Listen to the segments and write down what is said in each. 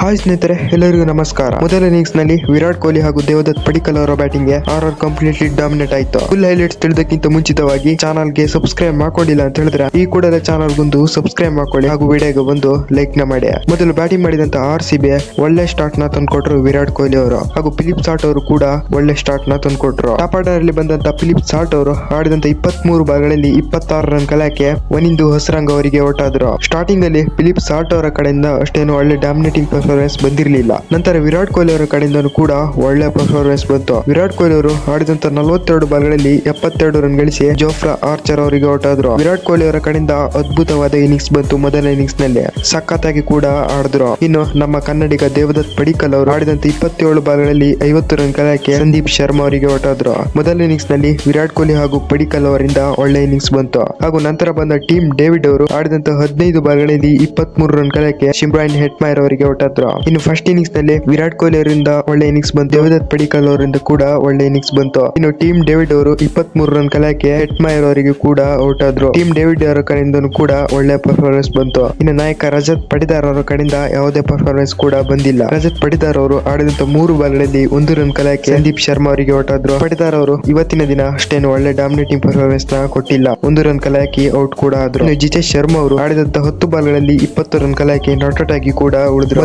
Hi ಸ್ನೇಹಿತರೆ, ಎಲ್ಲರಿಗೂ ನಮಸ್ಕಾರ. ಮೊದಲ ಇನ್ನಿಂಗ್ಸ್ನಲ್ಲಿ ವಿರಾಟ್ ಕೊಹ್ಲಿ ಹಾಗೂ ದೇವದತ್ ಪಡಿಕಲ್ ಅವರ ಬ್ಯಾಟಿಂಗ್ಗೆ ಆರ್ ಆರ್ ಕಂಪ್ಲೀಟ್ಲಿ ಡಾಮಿನೇಟ್ ಆಯ್ತು. ಫುಲ್ ಹೈಲೈಟ್ಸ್ ತಿಳಿದಕ್ಕಿಂತ ಮುಂಚಿತವಾಗಿ ಚಾನಲ್ಗೆ ಸಬ್ಸ್ಕ್ರೈಬ್ ಮಾಡ್ಕೊಂಡಿಲ್ಲ ಅಂತ ಹೇಳಿದ್ರೆ, ಈ ಕೂಡಲೇ ಚಾನಲ್ ಗೊಂದು ಸಬ್ಸ್ಕ್ರೈಬ್ ಮಾಡ್ಕೊಳ್ಳಿ ಹಾಗೂ ವಿಡಿಯೋಗೆ ಬಂದು ಲೈಕ್ನ ಮಾಡಿ. ಮೊದಲು ಬ್ಯಾಟಿಂಗ್ ಮಾಡಿದಂತ ಆರ್ ಸಿ ಬಿ ಒಳ್ಳೆ ಸ್ಟಾರ್ಟ್ನ ತಂದ್ಕೊಟ್ರು ವಿರಾಟ್ ಕೊಹ್ಲಿ ಅವರು ಹಾಗೂ ಫಿಲಿಪ್ ಸಾಟ್ ಅವರು ಕೂಡ ಒಳ್ಳೆ ಸ್ಟಾರ್ಟ್ನ ತಂದ್ಕೊಟ್ರು. ಟಾಪ್ ಆರ್ಡರ್ ಅಲ್ಲಿ ಬಂದಂತ ಫಿಲಿಪ್ ಸಾಟ್ ಅವರು ಆಡಿದಂತ ಇಪ್ಪತ್ತ್ ಮೂರು ಬಾಲ್ಗಳಲ್ಲಿ ಇಪ್ಪತ್ತಾರು ರನ್ ಕಲಾಕೆ ಒನಿಂದು ಹೊಸರಂಗ್ ಅವರಿಗೆ ಒಟ್ಟಾದ್ರು. ಸ್ಟಾರ್ಟಿಂಗ್ ಅಲ್ಲಿ ಫಿಲಿಪ್ ಸಾಲ್ಟ್ ಅವರ ಕಡೆಯಿಂದ ಅಷ್ಟೇನು ಒಳ್ಳೆ ಡಾಮಿನೇಟಿಂಗ್ ಪರ್ಫಾರ್ಮೆನ್ಸ್ ಬಂದಿರಲಿಲ್ಲ. ನಂತರ ವಿರಾಟ್ ಕೊಹ್ಲಿ ಅವರ ಕಡೆಯಿಂದಲೂ ಕೂಡ ಒಳ್ಳೆ ಪರ್ಫಾರ್ಮೆನ್ಸ್ ಬಂತು. ವಿರಾಟ್ ಕೊಹ್ಲಿ ಅವರು ಆಡಿದಂತ ನಲವತ್ತೆರಡು ಬಾಲ್ಗಳಲ್ಲಿ ಎಪ್ಪತ್ತೆರಡು ರನ್ ಗಳಿಸಿ ಜೋಫ್ರಾ, ಆರ್ಚರ್ ಅವರಿಗೆ ಔಟ್ ಆದ್ರು ವಿರಾಟ್ ಕೊಹ್ಲಿ ಅವರ ಕಡೆಯಿಂದ ಅದ್ಭುತವಾದ ಇನಿಂಗ್ಸ್ ಬಂತು ಮೊದಲ ಇನ್ನಿಂಗ್ಸ್ನಲ್ಲಿ ಸಖತ್ತಾಗಿ ಕೂಡ ಆಡಿದ್ರು. ಇನ್ನು ನಮ್ಮ ಕನ್ನಡಿಗ ದೇವದತ್ ಪಡಿಕಲ್ ಅವರು ಆಡಿದಂತ ಇಪ್ಪತ್ತೇಳು ಬಾಲ್ಗಳಲ್ಲಿ ಐವತ್ತು ರನ್ ಕಲಾಕೆ ಸಂದೀಪ್ ಶರ್ಮಾ ಅವರಿಗೆ ಔಟ್ ಆದ್ರು ಮೊದಲ ಇನಿಂಗ್ಸ್ನಲ್ಲಿ ವಿರಾಟ್ ಕೊಹ್ಲಿ ಹಾಗೂ ಪಡಿಕಲ್ ಅವರಿಂದ ಒಳ್ಳೆ ಇನ್ನಿಂಗ್ಸ್ ಬಂತು. ಹಾಗೂ ನಂತರ ಬಂದ ಟೀಮ್ ಡೇವಿಡ್ ಅವರು ಆಡಿದಂತ ಹದಿನೈದು ಬಾಲ್ಗಳಲ್ಲಿ ಇಪ್ಪತ್ಮೂರು ರನ್ ಕಲಾಕೆ ಶಿಮ್ರಾನ್ ಹೆಟ್ಮೈರ್ ಅವರಿಗೆ ಔಟಾದ್ರು ಇನ್ನು ಫಸ್ಟ್ ಇನ್ನಿಂಗ್ಸ್ನಲ್ಲಿ ವಿರಾಟ್ ಕೊಹ್ಲಿ ಅವರಿಂದ ಒಳ್ಳೆ ಇನ್ನಿಂಗ್ಸ್ ಬಂತು. ದೇವದತ್ ಪಡಿಕಲ್ ಅವರಿಂದ ಕೂಡ ಒಳ್ಳೆ ಇನ್ನಿಂಗ್ಸ್ ಬಂತು. ಇನ್ನು ಟೀಮ್ ಡೇವಿಡ್ ಅವರು ಇಪ್ಪತ್ತ್ ರನ್ ಕಲಾಕೆ ಹೆಟ್ಮೈರ್ ಅವರಿಗೆ ಕೂಡ ಔಟ್ ಆದ್ರು. ಟೀಮ್ ಡೇವಿಡ್ ಅವರ ಕಡೆಯಿಂದ ಕೂಡ ಒಳ್ಳೆ ಪರ್ಫಾರ್ಮೆನ್ಸ್ ಬಂತು. ಇನ್ನು ನಾಯಕ ರಜತ್ ಪಡಿದಾರ್ ಅವರ ಕಡೆಯಿಂದ ಯಾವುದೇ ಪರ್ಫಾರ್ಮೆನ್ಸ್ ಕೂಡ ಬಂದಿಲ್ಲ. ರಜತ್ ಪಡಿದಾರ್ ಅವರು ಆಡಿದಂತ ಮೂರು ಬಾಲ್ಗಳಲ್ಲಿ ಒಂದು ರನ್ ಕಲಾಕೆ ಸಂದೀಪ್ ಶರ್ಮಾ ಅವರಿಗೆ ಔಟ್ ಆದ್ರು. ಪಡಿದಾರ್ ಅವರು ಇವತ್ತಿನ ದಿನ ಅಷ್ಟೇನು ಒಳ್ಳೆ ಡಾಮಿನೇಟಿಂಗ್ ಪರ್ಫಾರ್ಮೆನ್ಸ್ನ ಕೊಟ್ಟಿಲ್ಲ. ಒಂದು ರನ್ ಕಲಾಕಿ ಔಟ್ ಕೂಡ ಆದ್ರು. ಜಿತೇಶ್ ಶರ್ಮಾ ಅವರು ಆಡಿದಂತ ಹತ್ತು ಬಾಲ್ಗಳಲ್ಲಿ ಇಪ್ಪತ್ತು ರನ್ ಕಲಾಕಿ ನಾಟ್ ಔಟ್ ಆಗಿ ಕೂಡ ಉಳಿದ್ರು.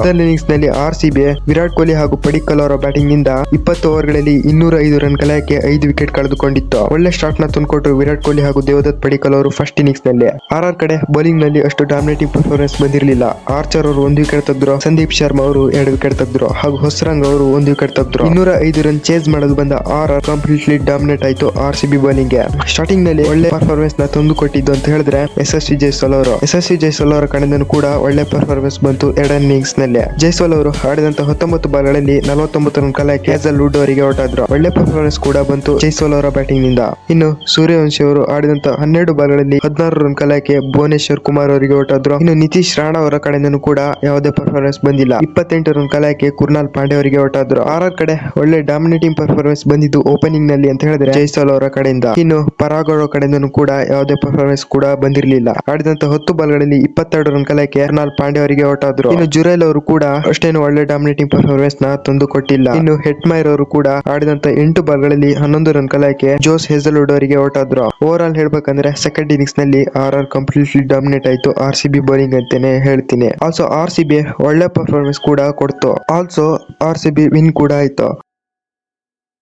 ನಲ್ಲಿ ಆರ್ ಸಿಬಿ ವಿರಾಟ್ ಕೊಹ್ಲಿ ಹಾಗೂ ಪಡಿಕ್ಕಲ್ ಅವರ ಬ್ಯಾಟಿಂಗ್ನಿಂದ ಇಪ್ಪತ್ತು ಓವರ್ಗಳಲ್ಲಿ ಇನ್ನೂರ ಐದು ರನ್ ಕಲಾಯಕ್ಕೆ ಐದು ವಿಕೆಟ್ ಕಳೆದುಕೊಂಡಿತ್ತು ಒಳ್ಳೆ ಸ್ಟಾರ್ಟ್ನ ತುಂಬಿಕೊಟ್ಟು ವಿರಾಟ್ ಕೊಹ್ಲಿ ಹಾಗೂ ದೇವದತ್ ಪಡಿಕಲ್ ಅವರು ಫಸ್ಟ್ ಇನ್ನಿಂಗ್ಸ್ನಲ್ಲಿ. ಆರ್ ಆರ್ ಕಡೆ ಬೌಲಿಂಗ್ನಲ್ಲಿ ಅಷ್ಟು ಡಾಮಿನೇಟಿಂಗ್ ಪರ್ಫಾರ್ಮೆನ್ಸ್ ಬಂದಿರಲಿಲ್ಲ. ಆರ್ಚರ್ ಅವರು ಒಂದು ವಿಕೆಟ್ ತೆಗೆದ್ರು, ಸಂದೀಪ್ ಶರ್ಮಾ ಅವರು ಎರಡು ವಿಕೆಟ್ ತೆಗೆದ್ರು ಹಾಗೂ ಹೊಸರಂಗ್ ಅವರು ಒಂದು ವಿಕೆಟ್ ತೆಗೆದ್ರು. ಇನ್ನೂರ ಐದು ರನ್ ಚೇಸ್ ಮಾಡಲು ಬಂದ ಆರ್ ಆರ್ ಕಂಪ್ಲೀಟ್ಲಿ ಡಾಮಿನೇಟ್ ಆಯ್ತು ಆರ್ ಸಿಬಿ ಬೌಲಿಂಗ್ಗೆ. ಸ್ಟಾರ್ಟಿಂಗ್ನಲ್ಲಿ ಒಳ್ಳೆ ಪರ್ಫಾರ್ಮೆನ್ಸ್ನ ತಂದು ಕೊಟ್ಟಿದ್ದು ಅಂತ ಹೇಳಿದ್ರೆ ಎಸ್ ಎಸ್ ಸಿ ಜೈಸ್ವಾಲ್ ಅವರು. ಎಸ್ ಎಸ್ ಸಿ ಜೈಸ್ವಾಲ್ ಅವರ ಕಡೆಯಿಂದನೂ ಕೂಡ ಒಳ್ಳೆ ಪರ್ಫಾರ್ಮೆನ್ಸ್ ಬಂತು ಎರಡನೇ ಇನ್ನಿಂಗ್ಸ್ನಲ್ಲಿ. ಜೈಸ್ವಾಲ್ ಅವರು ಆಡಿದಂತ ಹತ್ತೊಂಬತ್ತು ಬಾಲ್ಗಳಲ್ಲಿ ನಲವತ್ತೊಂಬತ್ತು ರನ್ ಕ್ಯಾಸಲ್ ಲುಡ್ ಅವರಿಗೆ ಔಟ್ ಆದ್ರು ಒಳ್ಳೆ ಪರ್ಫಾರ್ಮೆನ್ಸ್ ಕೂಡ ಬಂತು ಜೈಸ್ವಾಲ್ ಅವರ ಬ್ಯಾಟಿಂಗ್ನಿಂದ. ಇನ್ನು ಸೂರ್ಯವಂಶಿ ಅವರು ಆಡಿದಂತ ಹನ್ನೆರಡು ಬಾಲ್ಗಳಲ್ಲಿ ಹದಿನಾರು ರನ್ ಕಲಾಯಕ್ಕೆ ಭುವನೇಶ್ವರ್ ಕುಮಾರ್ ಅವರಿಗೆ ಔಟ್ ಆದ್ರು ಇನ್ನು ನಿತೀಶ್ ರಾಣಾ ಅವರ ಕಡೆಯಿಂದನೂ ಕೂಡ ಯಾವುದೇ ಪರ್ಫಾರ್ಮೆನ್ಸ್ ಬಂದಿಲ್ಲ. ಇಪ್ಪತ್ತೆಂಟು ರನ್ ಕಲಾಕೆ ಕುರ್ನಾಲ್ ಪಾಂಡೆ ಅವರಿಗೆ ಔಟ್ ಆದ್ರು ಆರ್ ಆರ್ ಕಡೆ ಒಳ್ಳೆ ಡಾಮಿನೇಟಿಂಗ್ ಪರ್ಫಾರ್ಮೆನ್ಸ್ ಬಂದಿದ್ದು ಓಪನಿಂಗ್ನಲ್ಲಿ ಅಂತ ಹೇಳಿದ್ರೆ ಜೈಸ್ವಾಲ್ ಅವರ ಕಡೆಯಿಂದ. ಇನ್ನು ಪರಾಗ್ ಅವರ ಕಡೆಯಿಂದನೂ ಕೂಡ ಯಾವುದೇ ಪರ್ಫಾರ್ಮೆನ್ಸ್ ಕೂಡ ಬಂದಿರಲಿಲ್ಲ. ಆಡಿದಂತ ಹತ್ತು ಬಾಲ್ಗಳಲ್ಲಿ ಇಪ್ಪತ್ತೆರಡು ರನ್ ಕಲಾಯಕ್ಕೆ ಕುರ್ನಾಲ್ ಪಾಂಡೆ ಅವರಿಗೆ ಔಟ್ ಆದ್ರು ಇನ್ನು ಜುರೈಲ್ ಅವರು ಕೂಡ ಅಷ್ಟೇನು ಒಳ್ಳೆ ಡಾಮಿನೇಟಿಂಗ್ ಪರ್ಫಾರ್ಮೆನ್ಸ್ನ ತಂದು ಕೊಟ್ಟಿಲ್ಲ. ಇನ್ನು ಹೆಟ್ಮೈರ್ ಅವರು ಕೂಡ ಆಡಿದಂತ ಎಂಟು ಬಾಲ್ಗಳಲ್ಲಿ ಹನ್ನೊಂದು ರನ್ ಕಲಾಕೆ ಜೋಸ್ ಹೆಸಲ್ವುಡ್ ಅವರಿಗೆ ಔಟ್ ಆದ್ರು ಓವರ್ ಆಲ್ ಹೇಳ್ಬೇಕಂದ್ರೆ ಸೆಕೆಂಡ್ ಇನ್ನಿಂಗ್ಸ್ನಲ್ಲಿ ಆರ್ ಆರ್ ಕಂಪ್ಲೀಟ್ಲಿ ಡಾಮಿನೇಟ್ ಆಯ್ತು ಆರ್ ಸಿ ಬಿ ಬೌಲಿಂಗ್ ಅಂತಾನೆ ಹೇಳ್ತೀನಿ. ಆಲ್ಸೋ ಆರ್ ಸಿ ಬಿ ಒಳ್ಳೆ ಪರ್ಫಾರ್ಮೆನ್ಸ್ ಕೂಡ ಕೊಡ್ತು. Also R C B win ಕೂಡ ಆಯ್ತು.